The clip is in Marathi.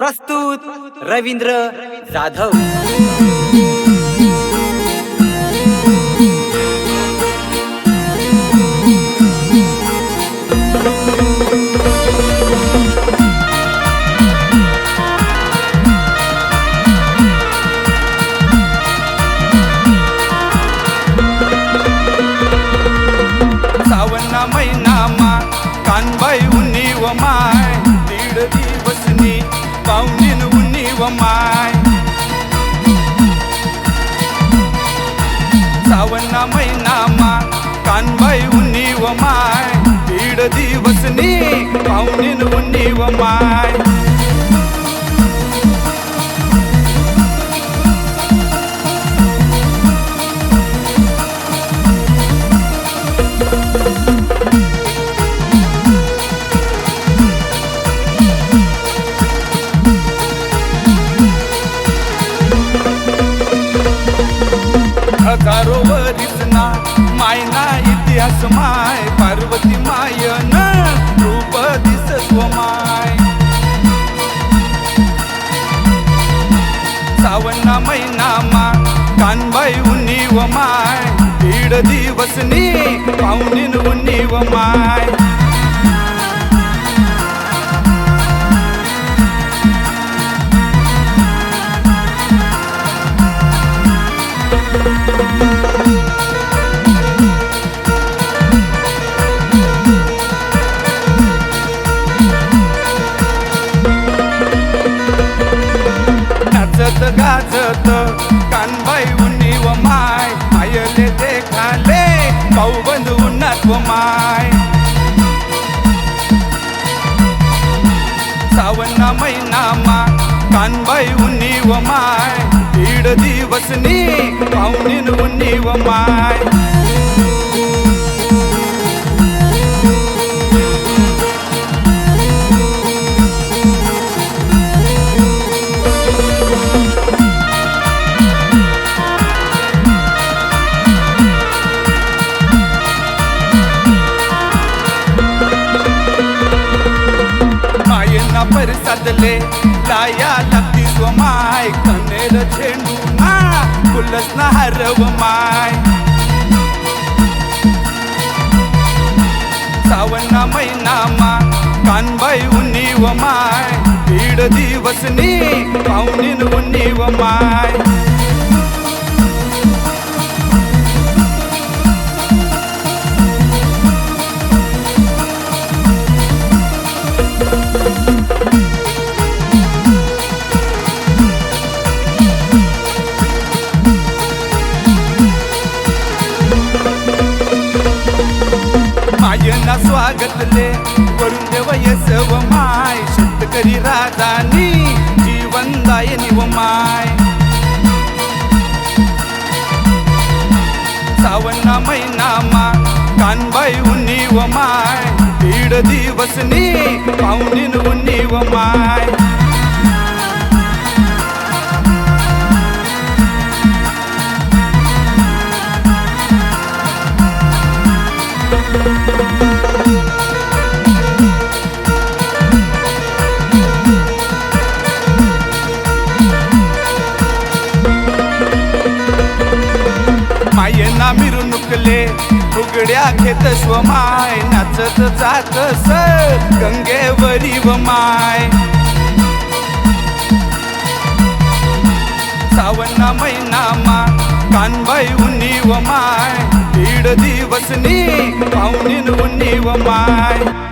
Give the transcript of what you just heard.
प्रस्तुत रवींद्र जाधव। सावना महिनामा कानबाई उन्नी व माय दीड दिवसनी पाहुणीन उन्नी व माय सावना महिनामा कानबाई उन्नी व माय दीड दिवसनी पाहुणीन उन्नी व माय हजारो इतिहास माय पार्वती मायन रूप दिसस्व माय सावना महिनामा कानबाई उन्नी व माय दीड दिवसनी पाहुणीन उन्नी व माय. नाचत गाजत कानबाई उन्नी व माय आयले देखाले भाऊबंद उन्नात व माय सावना महिनामा कानबाई उन्नी व माय दीड दिवसनी पाहुणीन उन्नी व माय ना परसादले लाया लागती स्व माय कनेर झेंडू ना फुलस ना हरव माय सावना महिनामा कानबाई उन्नी व माय दीड दिवसनी पाहुणीन उन्नी व माय. मायना स्वागतले. वरुण देव येसव माय. शेतकरी राजानी जीवन दायनी व माय. सावना महिनामा कानबाई उन्नी व माय. दीड दिवसनी पाहुणीन उन्नी व माय. मायना मिरवणुकले उघड्या घेत माय नाचत जात स गंगेवरी व माय. सावना महिनामा कानबाई उन्नी व माय दीड दिवसनी पाहुणीन उन्नी व माय.